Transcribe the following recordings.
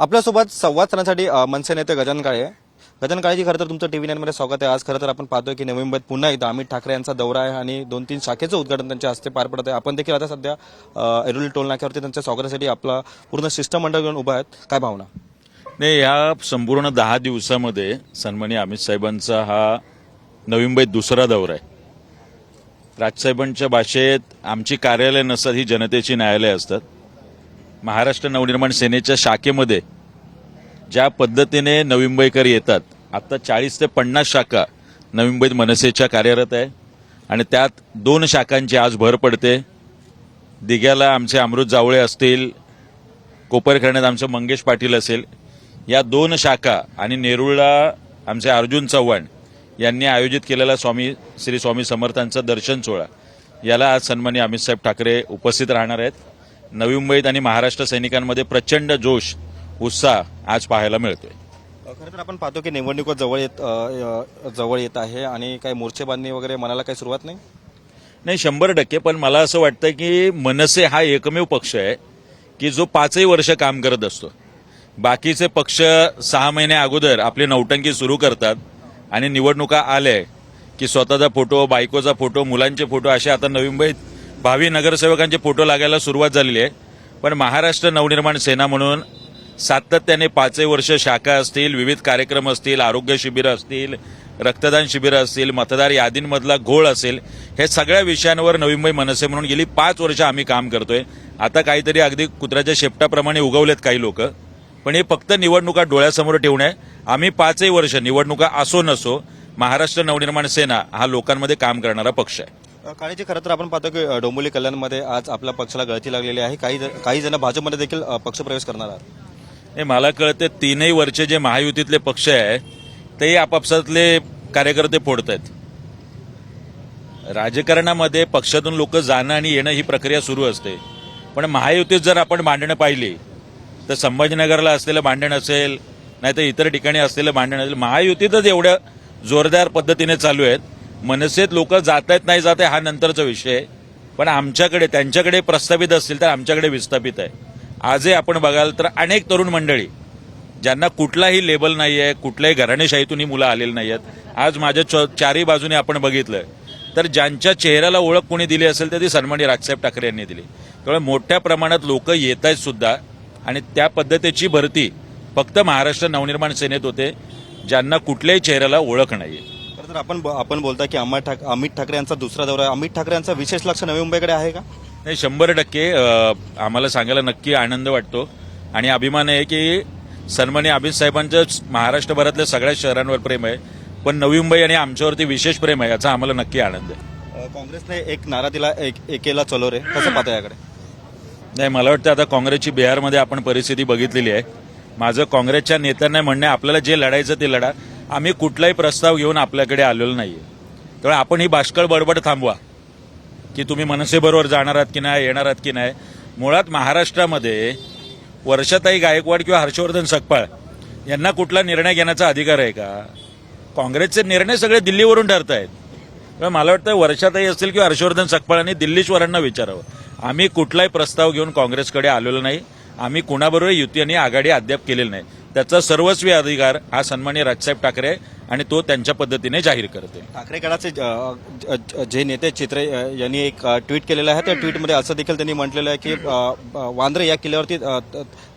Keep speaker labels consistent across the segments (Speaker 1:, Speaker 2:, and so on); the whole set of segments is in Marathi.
Speaker 1: आपल्यासोबत संवाद साधण्यासाठी मनसे नेते गजान काळे. आहे. काळेजी खरं तर तुमचं टीव्ही नाईनमध्ये स्वागत आहे. आज खरं तर आपण पाहतोय की नवी मुंबईत पुन्हा एकदा अमित ठाकरे यांचा दौरा आहे आणि दोन तीन शाखेचं उद्घाटन त्यांच्या हस्ते पार पडत आहे. आपण देखील आता सध्या एरोली टोल नाक्यावरती त्यांच्या स्वागतासाठी आपला पूर्ण शिष्टमंडळ घेऊन उभा आहेत. काय भावना?
Speaker 2: नाही या संपूर्ण दहा दिवसामध्ये सन्मानी अमित साहेबांचा हा नवी मुंबईत दुसरा दौरा आहे. राजसाहेबांच्या भाषेत आमची कार्यालय नसतात ही जनतेची न्यायालय असतात. महाराष्ट्र नवनिर्माण सेनेच्या शाखेमध्ये ज्या पद्धतीने नवी मुंबईकर येतात आता चाळीस ते पन्नास शाखा नवी मुंबईत मनसेच्या कार्यरत आहे आणि त्यात दोन शाखांची आज भर पडते. दिघ्याला आमचे अमृत जावळे असतील कोपरखण्यात आमचं मंगेश पाटील असेल या दोन शाखा आणि नेरुळला आमचे अर्जुन चव्हाण यांनी आयोजित केलेला स्वामी श्री स्वामी समर्थांचा दर्शन सोहळा याला आज सन्मानी अमित साहेब ठाकरे उपस्थित राहणार आहेत. नवी मुंबईत आणि महाराष्ट्र सैनिकांमध्ये प्रचंड जोश उत्साह आज पाहायला मिळतोय.
Speaker 1: खरं तर आपण पाहतो की निवडणुका जवळ येत जवळ येत आहे आणि काही मोर्चे बांधणी वगैरे मनाला काही सुरुवात नाही?
Speaker 2: नाही शंभर टक्के पण मला असं वाटतं की मनसे हा एकमेव पक्ष आहे की जो पाचही वर्ष काम करत असतो. बाकीचे पक्ष सहा महिने अगोदर आपली नौटंकी सुरू करतात आणि निवडणुका आल्या की स्वतःचा फोटो बायकोचा फोटो मुलांचे फोटो असे आता नवी मुंबईत भावी नगरसेवकांचे फोटो लागायला सुरुवात झालेली आहे. पण महाराष्ट्र नवनिर्माण सेना म्हणून सातत्याने पाचही वर्ष शाखा असतील विविध कार्यक्रम असतील आरोग्य शिबिरं असतील रक्तदान शिबिरं असतील मतदार यादींमधला घोळ असेल हे सगळ्या विषयांवर नवी मुंबई मनसे म्हणून गेली पाच वर्ष आम्ही काम करतोय. आता काहीतरी अगदी कुत्र्याच्या शेपटाप्रमाणे उगवलेत काही लोक. पण हे फक्त निवडणुका डोळ्यासमोर ठेवून आहे आम्ही पाचही वर्ष निवडणुका असो नसो महाराष्ट्र नवनिर्माण सेना हा लोकांमध्ये काम करणारा पक्ष आहे.
Speaker 1: काळेजी खरं तर आपण पाहतो की डोंबिवली कल्याणमध्ये आज आपल्या पक्षाला गळती लागलेली आहे. काही ज- काही जण भाजपमध्ये देखील पक्षप्रवेश करणार आहात.
Speaker 2: हे मला कळते तीनही वरचे जे महायुतीतले पक्ष आहे तेही आपापसातले कार्यकर्ते फोडत आहेत राजकारणामध्ये पक्षातून लोक जाणं आणि येणं ही प्रक्रिया सुरू असते. पण महायुतीत जर आपण भांडणं पाहिली तर संभाजीनगरला असलेलं मांडण असेल नाही तर इतर ठिकाणी असलेलं भांडण असेल महायुतीतच एवढ्या जोरदार पद्धतीने चालू आहेत. मनसेत लोक जात आहेत नाही जात आहे हा नंतरचा विषय आहे. पण आमच्याकडे त्यांच्याकडे प्रस्थापित असतील तर आमच्याकडे विस्थापित आहे. आजही आपण बघाल तर अनेक तरुण मंडळी ज्यांना कुठलाही लेबल नाही आहे कुठल्याही घराणेशाहीतून ही मुलं आलेली नाही आहेत. आज माझ्या चौ- चारही बाजूने आपण बघितलं तर ज्यांच्या चेहऱ्याला ओळख कोणी दिली असेल तर ती सन्मानी राजसाहेब ठाकरे यांनी दिली. त्यामुळे मोठ्या प्रमाणात लोक येत आहेत सुद्धा. आणि त्या पद्धतीची भरती फक्त महाराष्ट्र नवनिर्माण सेनेत होते ज्यांना कुठल्याही चेहऱ्याला ओळख नाही
Speaker 1: आहे तर आपण आपण बोलता की अमित ठाक अमित ठाकरे यांचा दुसरा दौरा आहे. अमित ठाकरे यांचा विशेष लक्ष नवी मुंबईकडे आहे का?
Speaker 2: नाही शंभर टक्के आम्हाला सांगायला नक्की आनंद वाटतो. आणि अभिमान आहे की सन्मानी अमित साहेबांचं महाराष्ट्रभरातल्या सगळ्या शहरांवर प्रेम आहे. पण नवी मुंबई आणि आमच्यावरती विशेष प्रेम आहे याचा आम्हाला नक्की आनंद आहे.
Speaker 1: काँग्रेसने एक नारा दिला एक एकेला चलो रे कसं पाहता याकडे?
Speaker 2: नाही मला वाटतं आता काँग्रेसची बिहारमध्ये आपण परिस्थिती बघितलेली आहे. माझं काँग्रेसच्या नेत्यांना म्हणणं आपल्याला जे लढायचं ते लढा. आम्ही कुठलाही प्रस्ताव घेऊन आपल्याकडे आलेलो नाहीये. त्यामुळे आपण ही बाष्कळ बडबड थांबवा की तुम्ही मनसेबरोबर जाणार आहात की नाही येणार आहात की नाही. मुळात महाराष्ट्रामध्ये वर्षाताई गायकवाड किंवा हर्षवर्धन सकपाळ यांना कुठला निर्णय घेण्याचा अधिकार आहे का? काँग्रेसचे निर्णय सगळे दिल्लीवरून ठरत आहेत मला वाटतं वर्षाताई असतील किंवा हर्षवर्धन सकपाळांनी दिल्लीश्वरांना विचारावं. आम्ही कुठलाही प्रस्ताव घेऊन काँग्रेसकडे आलेलो नाही. आम्ही कुणाबरोबर युती आणि आघाडी अद्याप केलेली नाही. त्याचा सर्वस्वी अधिकार हा सन्मान्य राजसाहेब ठाकरे आहे आणि तो त्यांच्या पद्धतीने जाहीर करते
Speaker 1: ठाकरे गटाचे ज- नेते चित्रे यांनी एक ट्विट केलेलं आहे. त्या ट्विटमध्ये असं देखील त्यांनी म्हटलेलं आहे की वांद्रे या किल्ल्यावरती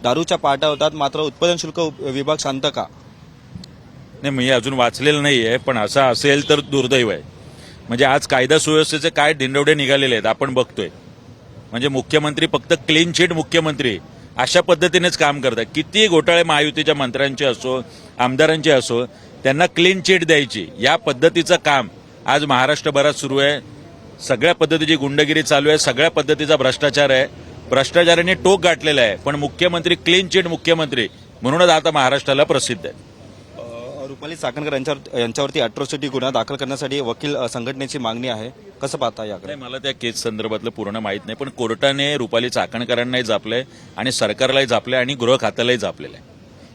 Speaker 1: दारूच्या पाट्या होतात. मात्र उत्पादन शुल्क विभाग शांत का?
Speaker 2: नाही मी अजून वाचलेलं नाहीये पण असं असेल तर दुर्दैव आहे. म्हणजे आज कायदा सुव्यवस्थेचे काय दिंडवडे निघालेले आहेत आपण बघतोय. म्हणजे मुख्यमंत्री फक्त क्लीन चिट मुख्यमंत्री. अशा पद्धतीनेच काम करतात. किती घोटाळे महायुतीच्या मंत्र्यांचे असो आमदारांचे असो त्यांना क्लीन चिट द्यायची. या पद्धतीचं काम आज महाराष्ट्रभरात सुरू आहे. सगळ्या पद्धतीची गुंडगिरी चालू आहे. सगळ्या पद्धतीचा भ्रष्टाचार आहे. भ्रष्टाचाराने टोक गाठलेला आहे. पण मुख्यमंत्री क्लीन चिट मुख्यमंत्री म्हणूनच आता महाराष्ट्राला प्रसिद्ध आहे.
Speaker 1: रुपाली चाकणकर यांच्यावर यांच्यावरती अॅट्रॉसिटी गुन्हा दाखल करण्यासाठी वकील संघटनेची मागणी आहे. कसं पाहता याकडे?
Speaker 2: नाही मला त्या केस संदर्भातलं पूर्ण माहीत नाही पण कोर्टाने रुपाली चाकणकरांनाही जापलंय आणि सरकारलाही जापलंय आणि गृह खात्यालाही जापलेलं आहे.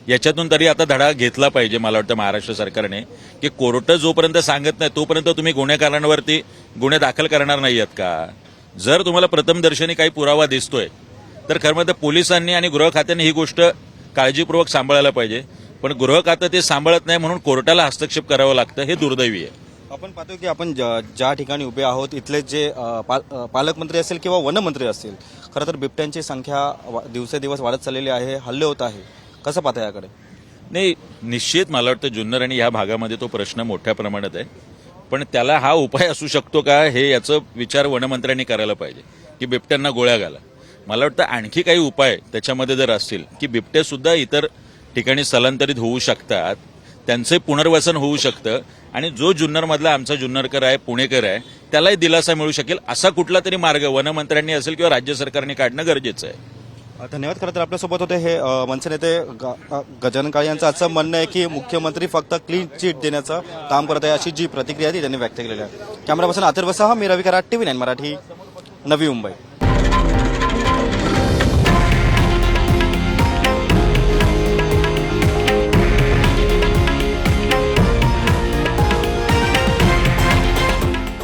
Speaker 2: याच्यातून तरी आता धडा घेतला पाहिजे मला वाटतं महाराष्ट्र सरकारने की कोर्ट जोपर्यंत सांगत नाही तोपर्यंत तुम्ही गुन्हेगारांवरती गुन्हे दाखल करणार नाही आहेत का? जर तुम्हाला प्रथमदर्शनी काही पुरावा दिसतोय तर खरं तर पोलिसांनी आणि गृह खात्याने ही गोष्ट काळजीपूर्वक सांभाळायला पाहिजे. पण गृह खातं ते सांभाळत नाही म्हणून कोर्टाला हस्तक्षेप करावं लागतं हे दुर्दैवी आहे.
Speaker 1: आपण पाहतो की आपण ज्या ज्या ठिकाणी उभे आहोत इथले जे अ, पाल- अ, पालकमंत्री असेल किंवा वनमंत्री असतील खरं तर बिबट्यांची संख्या वा- दिवसेदिवस वाढत चाललेली आहे हल्ले होत आहे. कसं पाहता याकडे?
Speaker 2: नाही निश्चित मला वाटतं जुन्नर आणि या भागामध्ये तो प्रश्न मोठ्या प्रमाणात आहे. पण त्याला हा उपाय असू शकतो का हे याचं विचार वनमंत्र्यांनी करायला पाहिजे की बिबट्यांना गोळ्या घाला. मला वाटतं आणखी काही उपाय त्याच्यामध्ये जर असतील की बिबटे सुद्धा इतर ठिकाणी स्थलांतरित होऊ शकतात त्यांचे पुनर्वसन होऊ शकतं. आणि जो जुन्नरमधला आमचा जुन्नरकर आहे पुणेकर आहे त्यालाही दिलासा मिळू शकेल असा कुठला तरी मार्ग वनमंत्र्यांनी असेल किंवा राज्य सरकारने काढणं गरजेचं आहे.
Speaker 1: धन्यवाद खरं तर आपल्यासोबत होते हे मनसे नेते ग- गजानन काळे यांचं. असं म्हणणं आहे की मुख्यमंत्री फक्त क्लीन चिट देण्याचं काम करत आहे अशी जी प्रतिक्रिया ती त्यांनी व्यक्त केलेली आहे. कॅमेरापासून अथर्वसह मी रवी कराड टीव्ही नाईन मराठी नवी मुंबई.